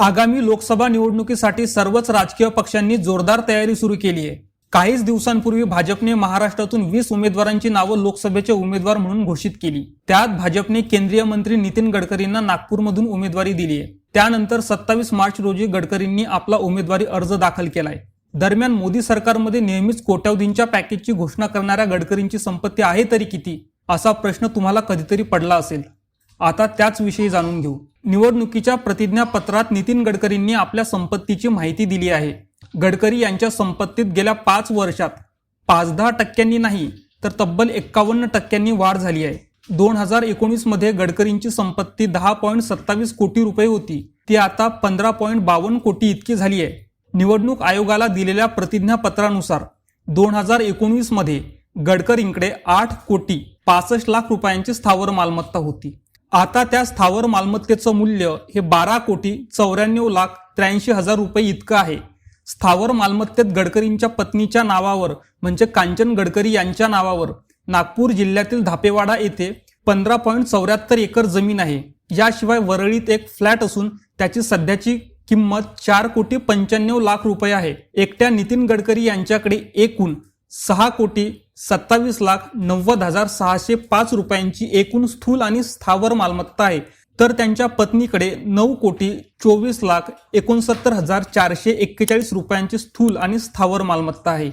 आगामी लोकसभा निवडणुकीसाठी सर्वच राजकीय पक्षांनी जोरदार तयारी सुरू केली आहे. काहीच दिवसांपूर्वी भाजपने महाराष्ट्रातून वीस उमेदवारांची नावं लोकसभेचे उमेदवार म्हणून घोषित केली. त्यात भाजपने केंद्रीय मंत्री नितीन गडकरींना नागपूरमधून उमेदवारी दिली आहे. त्यानंतर सत्तावीस मार्च रोजी गडकरींनी आपला उमेदवारी अर्ज दाखल केलाय. दरम्यान मोदी सरकारमध्ये नेहमीच कोट्यावधींच्या पॅकेजची घोषणा करणाऱ्या गडकरींची संपत्ती आहे तरी किती? असा प्रश्न तुम्हाला कधीतरी पडला असेल. आता त्याचविषयी जाणून घेऊ. निवडणुकीच्या प्रतिज्ञापत्रात नितीन गडकरींनी आपल्या संपत्तीची माहिती दिली आहे. गडकरी यांच्या संपत्तीत गेल्या पाच वर्षात पाच दहा टक्क्यांनी नाही तर तब्बल एक्कावन्न टक्क्यांनी वाढ झाली आहे. दोन हजार एकोणीसमध्ये गडकरींची संपत्ती दहा पॉईंट सत्तावीस कोटी रुपये होती. ती आता पंधरा पॉईंट बावन्न कोटी इतकी झाली आहे. निवडणूक आयोगाला दिलेल्या प्रतिज्ञापत्रानुसार दोन हजार एकोणवीसमध्ये गडकरींकडे आठ कोटी पासष्ट लाख रुपयांची स्थावर मालमत्ता होती. आता त्या स्थावर मालमत्तेचं मूल्य हे बारा कोटी चौऱ्याण्णव लाख त्र्याऐंशी हजार रुपये इतकं आहे. स्थावर मालमत्तेत गडकरींच्या पत्नीच्या नावावर म्हणजे कांचन गडकरी यांच्या नावावर नागपूर जिल्ह्यातील धापेवाडा येथे पंधरा पॉईंट चौऱ्याहत्तर एकर जमीन आहे. याशिवाय वरळीत एक फ्लॅट असून त्याची सध्याची किंमत चार कोटी पंच्याण्णव लाख रुपये आहे. एकट्या नितीन गडकरी यांच्याकडे एकूण सहा कोटी सत्तावीस लाख नव्वद हजार सहाशे पाच रुपयांची एकूण स्थूल आणि स्थावर मालमत्ता आहे. तर त्यांच्या पत्नीकडे नऊ कोटी चोवीस लाख एकोणसत्तर हजार चारशे एक्केचाळीस रुपयांची स्थूल आणि स्थावर मालमत्ता आहे.